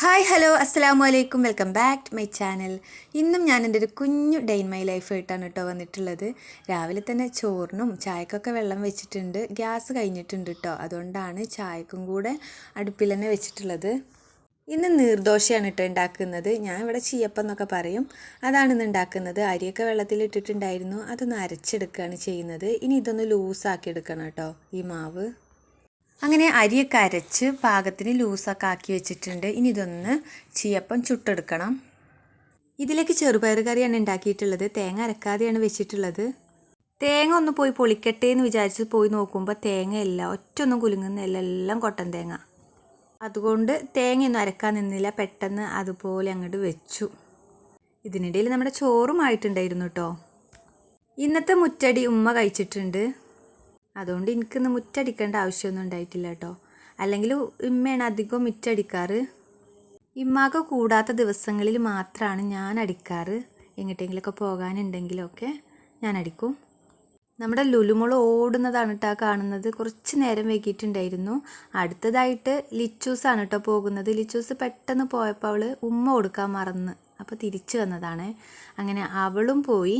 Hi hello അസ്സാം വലൈക്കും welcome back to my channel ഇന്നും ഞാൻ എന്റെ ഒരു കുഞ്ഞു ഡേ ഇൻ മൈ ലൈഫ് ആയിട്ടാണ് കേട്ടോ വന്നിട്ടുള്ളത്. രാവിലെ തന്നെ ചോറിനും ചായക്കൊക്കെ വെള്ളം വെച്ചിട്ടുണ്ട്. ഗ്യാസ് കഴിഞ്ഞിട്ടുണ്ട് കേട്ടോ. അതുകൊണ്ടാണ് ചായക്കും കൂടെ അടുപ്പിൽ തന്നെ വെച്ചിട്ടുള്ളത്. ഇന്ന് നീർദോശയാണ് കേട്ടോ ഉണ്ടാക്കുന്നത്. ഞാൻ ഇവിടെ ചീയപ്പം എന്നൊക്കെ പറയും. അതാണ് ഇന്ന് ഉണ്ടാക്കുന്നത്. അരിയൊക്കെ വെള്ളത്തിൽ ഇട്ടിട്ടുണ്ടായിരുന്നു. അതൊന്ന് അരച്ചെടുക്കുകയാണ് ചെയ്യുന്നത്. ഇനി ഇതൊന്ന് ലൂസാക്കി എടുക്കണം കേട്ടോ. ഈ മാവ്. അങ്ങനെ അരിയൊക്കെ അരച്ച് പാകത്തിന് ലൂസൊക്കെ ആക്കി വെച്ചിട്ടുണ്ട്. ഇനി ഇതൊന്ന് ചീയപ്പം ചുട്ടെടുക്കണം. ഇതിലേക്ക് ചെറുപയർ കറിയാണ് ഉണ്ടാക്കിയിട്ടുള്ളത്. തേങ്ങ അരക്കാതെയാണ് വെച്ചിട്ടുള്ളത്. തേങ്ങ ഒന്ന് പോയി പൊളിക്കട്ടെ എന്ന് വിചാരിച്ച് പോയി നോക്കുമ്പോൾ തേങ്ങയല്ല ഒറ്റൊന്നും കുലുങ്ങുന്നില്ല. എല്ലാം കൊട്ടൻ തേങ്ങ. അതുകൊണ്ട് തേങ്ങയൊന്നും അരക്കാൻ നിന്നില്ല. പെട്ടെന്ന് അതുപോലെ അങ്ങോട്ട് വെച്ചു. ഇതിനിടയിൽ നമ്മുടെ ചോറും ആയിട്ടുണ്ടായിരുന്നു കേട്ടോ ഇന്നത്തെ മുറ്റടി ഉമ്മ കഴിച്ചിട്ടുണ്ട്. അതുകൊണ്ട് എനിക്കിന്ന് മുറ്റടിക്കേണ്ട ആവശ്യമൊന്നും ഉണ്ടായിട്ടില്ല കേട്ടോ. അല്ലെങ്കിൽ ഉമ്മയാണ് അധികം മുറ്റടിക്കാറ്. ഇമ്മാക്ക് കൂടാത്ത ദിവസങ്ങളിൽ മാത്രമാണ് ഞാൻ അടിക്കാറ്. എങ്ങോട്ടെങ്കിലൊക്കെ പോകാനുണ്ടെങ്കിലൊക്കെ ഞാൻ അടിക്കും. നമ്മുടെ ലുലുമുള ഓടുന്നതാണ് കേട്ടോ കാണുന്നത്. കുറച്ച് നേരം വൈകിട്ടുണ്ടായിരുന്നു അടുത്തതായിട്ട് ലിച്ചൂസാണ് കേട്ടോ പോകുന്നത്. ലിച്ചൂസ് പെട്ടെന്ന് പോയപ്പോൾ അവൾ ഉമ്മ കൊടുക്കാൻ മറന്ന്. അപ്പോൾ തിരിച്ചു വന്നതാണ്. അങ്ങനെ അവളും പോയി.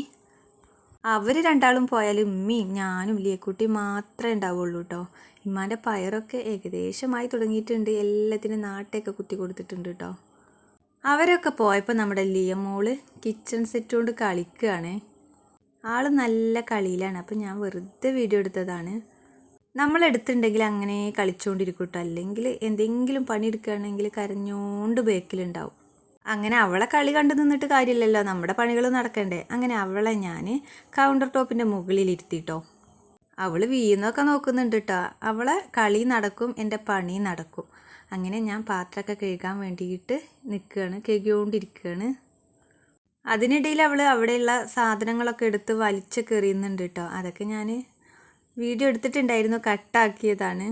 അവർ രണ്ടാളും പോയാൽ ഉമ്മയും ഞാനും ലിയക്കുട്ടി മാത്രമേ ഉണ്ടാവുള്ളൂ കേട്ടോ ഇമ്മാന്റെ പയറൊക്കെ ഏകദേശമായി തുടങ്ങിയിട്ടുണ്ട്. എല്ലാത്തിനും നാട്ടൊക്കെ കുത്തി കൊടുത്തിട്ടുണ്ട് കേട്ടോ അവരൊക്കെ പോയപ്പോൾ നമ്മുടെ ലിയ ലിയമോൾ കിച്ചൺ സെറ്റ് കൊണ്ട് കളിക്കുകയാണ് ആൾ നല്ല കളിയിലാണ്. അപ്പം ഞാൻ വെറുതെ വീഡിയോ എടുത്തതാണ്. നമ്മൾ എടുത്തിട്ടുണ്ടെങ്കിൽ അങ്ങനെ കളിച്ചുകൊണ്ടിരിക്കും കേട്ടോ അല്ലെങ്കിൽ എന്തെങ്കിലും പണിയെടുക്കുകയാണെങ്കിൽ കരഞ്ഞോണ്ട് ബേക്കിലുണ്ടാവും അങ്ങനെ അവളെ കളി കണ്ടു നിന്നിട്ട് കാര്യമില്ലല്ലോ. നമ്മുടെ പണികൾ നടക്കണ്ടേ. അങ്ങനെ അവളെ ഞാൻ കൗണ്ടർ ടോപ്പിന്റെ മുകളിൽ അവൾ വീന്നൊക്കെ നോക്കുന്നുണ്ട് കേട്ടോ അവളെ കളി നടക്കും എന്റെ പണി നടക്കും. അങ്ങനെ ഞാൻ പാത്രമൊക്കെ കഴുകാൻ വേണ്ടിയിട്ട് നിൽക്കുകയാണ് കഴുകിക്കൊണ്ടിരിക്കുകയാണ് അതിനിടയിൽ അവൾ അവിടെയുള്ള സാധനങ്ങളൊക്കെ എടുത്ത് വലിച്ചൊക്കെ എറിയുന്നുണ്ട് കേട്ടോ അതൊക്കെ ഞാൻ വീഡിയോ എടുത്തിട്ടുണ്ടായിരുന്നു കട്ടാക്കിയതാണ്.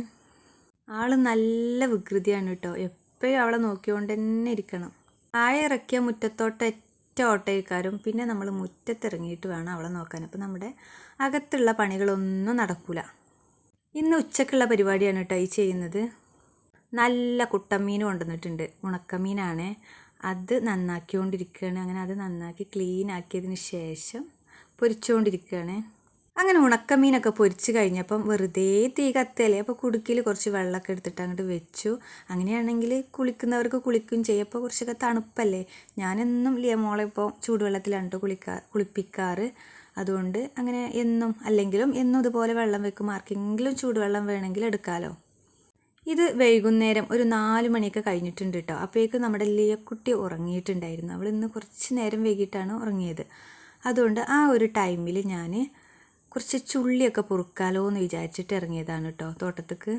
ആൾ നല്ല വികൃതിയാണ് കേട്ടോ എപ്പോഴും അവളെ നോക്കിക്കൊണ്ട് തന്നെ ഇരിക്കണം. ആയ ഇറക്കിയ മുറ്റത്തോട്ട് ഒറ്റ ഓട്ടയിക്കാരും പിന്നെ നമ്മൾ മുറ്റത്തിറങ്ങിയിട്ട് വേണം അവളെ നോക്കാൻ. അപ്പോൾ നമ്മുടെ അകത്തുള്ള പണികളൊന്നും നടക്കൂല. ഇന്ന് ഉച്ചക്കുള്ള പരിപാടിയാണ് കേട്ടോ ഈ ചെയ്യുന്നത്. നല്ല കുട്ടമീൻ കൊണ്ടുവന്നിട്ടുണ്ട്. ഉണക്കമീനാണ്. അത് നന്നാക്കിക്കൊണ്ടിരിക്കുകയാണ്. അങ്ങനെ അത് നന്നാക്കി ക്ലീൻ ആക്കിയതിന് ശേഷം പൊരിച്ചുകൊണ്ടിരിക്കുകയാണ്. അങ്ങനെ ഉണക്കമീനൊക്കെ പൊരിച്ച് കഴിഞ്ഞപ്പം വെറുതെ തീ കത്തല്ലേ അപ്പോൾ കുടുക്കിൽ കുറച്ച് വെള്ളമൊക്കെ എടുത്തിട്ട് അങ്ങോട്ട് വെച്ചു. അങ്ങനെയാണെങ്കിൽ കുളിക്കുന്നവർക്ക് കുളിക്കും ചെയ്യും. അപ്പോൾ കുറച്ചൊക്കെ തണുപ്പല്ലേ? ഞാനെന്നും ലിയമോളെ ഇപ്പോൾ ചൂടുവെള്ളത്തിലാണ് കേട്ടോ കുളിക്കാ കുളിപ്പിക്കാറ്. അതുകൊണ്ട് അങ്ങനെ എന്നും അല്ലെങ്കിലും എന്നും ഇതുപോലെ വെള്ളം വെക്കും ആർക്കെങ്കിലും ചൂടുവെള്ളം വേണമെങ്കിൽ എടുക്കാമല്ലോ ഇത് വൈകുന്നേരം ഒരു നാല് മണിയൊക്കെ കഴിഞ്ഞിട്ടുണ്ട് കേട്ടോ അപ്പോഴേക്കും നമ്മുടെ ലിയക്കുട്ടി ഉറങ്ങിയിട്ടുണ്ടായിരുന്നു. അവൾ ഇന്ന് കുറച്ച് നേരം വൈകിട്ടാണ് ഉറങ്ങിയത്. അതുകൊണ്ട് ആ ഒരു ടൈമിൽ ഞാൻ കുറച്ച് ചുള്ളിയൊക്കെ പൊറുക്കാലോ എന്ന് വിചാരിച്ചിട്ട് ഇറങ്ങിയതാണ് കേട്ടോ തോട്ടത്തേക്ക്.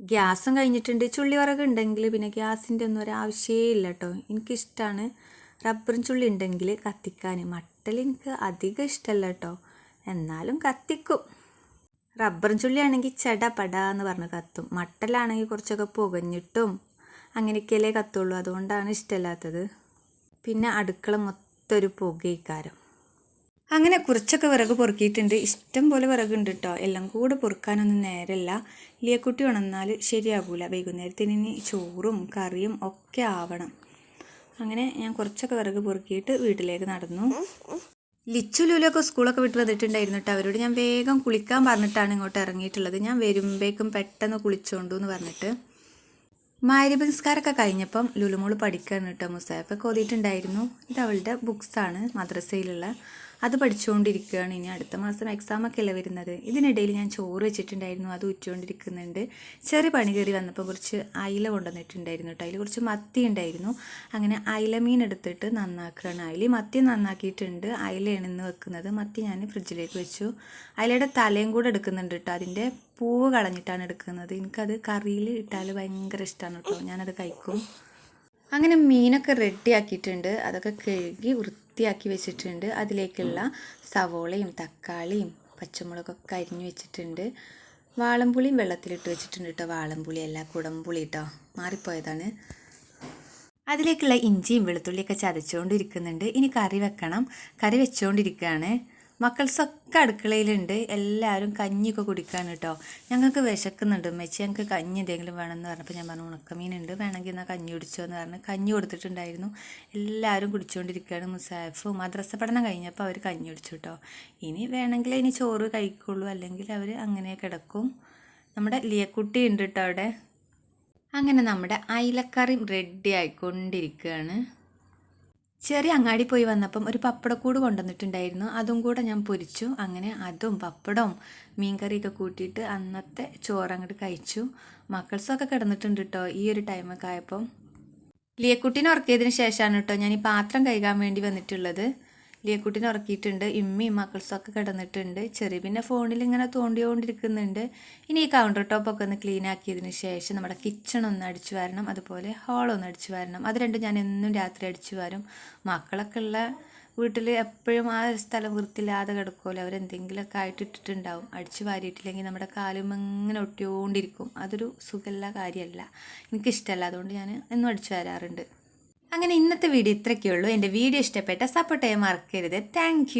ഗ്യാസും കഴിഞ്ഞിട്ടുണ്ട്. ചുള്ളി വിറക് ഉണ്ടെങ്കിൽ പിന്നെ ഗ്യാസിന്റെ ഒന്നും ഒരു ആവശ്യമേ ഇല്ല കേട്ടോ എനിക്കിഷ്ടമാണ് റബ്ബറും ചുള്ളി ഉണ്ടെങ്കിൽ കത്തിക്കാൻ മട്ടൽ എനിക്ക് അധികം ഇഷ്ടമല്ല കേട്ടോ എന്നാലും കത്തിക്കും. റബ്ബറും ചുള്ളിയാണെങ്കിൽ ചട പട എന്ന് പറഞ്ഞ് കത്തും. മട്ടലാണെങ്കിൽ കുറച്ചൊക്കെ പുകഞ്ഞിട്ടും അങ്ങനെയൊക്കെയല്ലേ കത്തുള്ളൂ. അതുകൊണ്ടാണ് ഇഷ്ടമല്ലാത്തത് പിന്നെ അടുക്കള മൊത്തം ഒരു പുകയിക്കാരം. അങ്ങനെ കുറച്ചൊക്കെ വിറക് പൊറുക്കിയിട്ടുണ്ട്. ഇഷ്ടം പോലെ വിറകുണ്ട് കേട്ടോ എല്ലാം കൂടെ പൊറുക്കാനൊന്നും നേരമല്ല ലിയക്കുട്ടി ഉണന്നാൽ ശരിയാകൂല വൈകുന്നേരത്തിന് ഇനി ചോറും കറിയും ഒക്കെ ആവണം. അങ്ങനെ ഞാൻ കുറച്ചൊക്കെ വിറക് പൊറുക്കിയിട്ട് വീട്ടിലേക്ക് നടന്നു. ലിച്ചു ലൂലൊക്കെ സ്കൂളൊക്കെ വിട്ട് വന്നിട്ടുണ്ടായിരുന്നു കേട്ടോ അവരോട് ഞാൻ വേഗം കുളിക്കാൻ പറഞ്ഞിട്ടാണ് ഇങ്ങോട്ട് ഇറങ്ങിയിട്ടുള്ളത്. ഞാൻ വരുമ്പോഴേക്കും പെട്ടെന്ന് കുളിച്ചോണ്ടു എന്ന് പറഞ്ഞിട്ട്. മാരിബ് നിസ്കാരമൊക്കെ കഴിഞ്ഞപ്പം ലുലുമോൾ പഠിക്കാൻ കേട്ടോ മുസാഫൊക്കെ ഓതിയിട്ടുണ്ടായിരുന്നു. ഇത് അവളുടെ ബുക്സാണ് മദ്രസയിലുള്ള. അത് പഠിച്ചുകൊണ്ടിരിക്കുകയാണ്. ഇനി അടുത്ത മാസം എക്സാമൊക്കെ അല്ലേ വരുന്നത്? ഇതിനിടയിൽ ഞാൻ ചോറ് വെച്ചിട്ടുണ്ടായിരുന്നു. അത് ഉറ്റുകൊണ്ടിരിക്കുന്നുണ്ട്. ചെറിയ പണി കയറി വന്നപ്പോൾ കുറച്ച് അയില കൊണ്ടുവന്നിട്ടുണ്ടായിരുന്നു കേട്ടോ. അതിൽ കുറച്ച് മത്തി ഉണ്ടായിരുന്നു. അങ്ങനെ അയില മീൻ എടുത്തിട്ട് നന്നാക്കുകയാണ്. അയില മത്തി നന്നാക്കിയിട്ടുണ്ട്. അയിലയാണ് ഇന്ന് വെക്കുന്നത്. മത്തി ഞാൻ ഫ്രിഡ്ജിലേക്ക് വെച്ചു. അയിലയുടെ തലയും കൂടെ എടുക്കുന്നുണ്ട് കേട്ടോ. അതിന്റെ പൂവ് കളഞ്ഞിട്ടാണ് എടുക്കുന്നത്. എനിക്കത് കറിയിൽ ഇട്ടാൽ ഭയങ്കര ഇഷ്ടമാണ് കേട്ടോ. ഞാനത് കഴിക്കും. അങ്ങനെ മീനൊക്കെ റെഡി ആക്കിയിട്ടുണ്ട്. അതൊക്കെ കഴുകി വൃത്തിയാക്കി വെച്ചിട്ടുണ്ട്. അതിലേക്കുള്ള സവോളയും തക്കാളിയും പച്ചമുളകൊക്കെ അരിഞ്ഞു വെച്ചിട്ടുണ്ട്. വാളംപുളിയും വെള്ളത്തിലിട്ട് വെച്ചിട്ടുണ്ട് കേട്ടോ. വാളംപുളി അല്ല കുടംപുളി കേട്ടോ. മാറിപ്പോയതാണ്. അതിലേക്കുള്ള ഇഞ്ചിയും വെളുത്തുള്ളിയൊക്കെ ചതച്ചുകൊണ്ടിരിക്കുന്നുണ്ട്. ഇനി കറി വെക്കണം. കറി വെച്ചുകൊണ്ടിരിക്കുകയാണ് മക്കൾസൊക്കെ അടുക്കളയിലുണ്ട്. എല്ലാവരും കഞ്ഞിയൊക്കെ കുടിക്കാൻ കേട്ടോ ഞങ്ങൾക്ക് വിശക്കുന്നുണ്ട് മെച്ചി ഞങ്ങൾക്ക് കഞ്ഞി എന്തെങ്കിലും വേണമെന്ന് പറഞ്ഞപ്പോൾ ഞാൻ പറഞ്ഞു ഉണക്കമീനുണ്ട്. വേണമെങ്കിൽ എന്നാൽ കഞ്ഞി കുടിച്ചോ എന്ന് പറഞ്ഞ് കഞ്ഞി കൊടുത്തിട്ടുണ്ടായിരുന്നു. എല്ലാവരും കുടിച്ചുകൊണ്ടിരിക്കുകയാണ് മുസാഫും മദ്രസ പഠനം കഴിഞ്ഞപ്പോൾ അവർ കഞ്ഞി കുടിച്ചു കേട്ടോ ഇനി വേണമെങ്കിൽ ഇനി ചോറ് കഴിക്കുള്ളൂ. അല്ലെങ്കിൽ അവർ അങ്ങനെ കിടക്കും. നമ്മുടെ ലിയക്കുട്ടി ഉണ്ട് കേട്ടോ അവിടെ. അങ്ങനെ നമ്മുടെ അയിലക്കറി റെഡി ആയിക്കൊണ്ടിരിക്കുകയാണ്. ചെറിയ അങ്ങാടി പോയി വന്നപ്പം ഒരു പപ്പടക്കൂട് കൊണ്ടുവന്നിട്ടുണ്ടായിരുന്നു. അതും കൂടെ ഞാൻ പൊരിച്ചു. അങ്ങനെ അതും പപ്പടവും മീൻകറിയൊക്കെ കൂട്ടിയിട്ട് അന്നത്തെ ചോറ് അങ്ങോട്ട് കഴിച്ചു. മക്കൾസൊക്കെ കിടന്നിട്ടുണ്ട് കേട്ടോ ഈ ഒരു ടൈമൊക്കെ ആയപ്പം. ലിയക്കുട്ടീനെ ഉറക്കിയതിന് ശേഷമാണ് കേട്ടോ ഞാൻ ഈ പാത്രം കഴുകാൻ വേണ്ടി വന്നിട്ടുള്ളത്. ലിയക്കുട്ടീനെ ഉറക്കിയിട്ടുണ്ട്. ഇമ്മയും മക്കൾസൊക്കെ കിടന്നിട്ടുണ്ട്. ചെറിയ പിന്നെ ഫോണിൽ ഇങ്ങനെ തോണ്ടിയോണ്ടിരിക്കുന്നുണ്ട്. ഇനി ഈ കൗണ്ടർ ടോപ്പൊക്കെ ഒന്ന് ക്ലീൻ ആക്കിയതിന് ശേഷം നമ്മുടെ കിച്ചൺ ഒന്ന് അടിച്ചു വരണം. അതുപോലെ ഹാളൊന്ന് അടിച്ചു വരണം. അത് രണ്ടും ഞാൻ എന്നും രാത്രി അടിച്ചു വരും. മക്കളൊക്കെ ഉള്ള വീട്ടിൽ എപ്പോഴും ആ സ്ഥലം വൃത്തിയില്ലാതെ കിടക്കുമല്ലോ അവരെന്തെങ്കിലുമൊക്കെ ആയിട്ട് ഇട്ടിട്ടുണ്ടാവും. അടിച്ചു വാരിയിട്ടില്ലെങ്കിൽ നമ്മുടെ കാലും ഇങ്ങനെ ഒട്ടിയോണ്ടിരിക്കും. അതൊരു സുഖമുള്ള കാര്യമല്ല. എനിക്കിഷ്ടമല്ല. അതുകൊണ്ട് ഞാൻ എന്നും അടിച്ചു വരാറുണ്ട്. അങ്ങനെ ഇന്നത്തെ വീഡിയോ ഇത്രയ്ക്കേ ഉള്ളൂ എന്റെ വീഡിയോ ഇഷ്ടപ്പെട്ട സപ്പോർട്ട് ചെയ്യാൻ മറക്കരുത്. താങ്ക്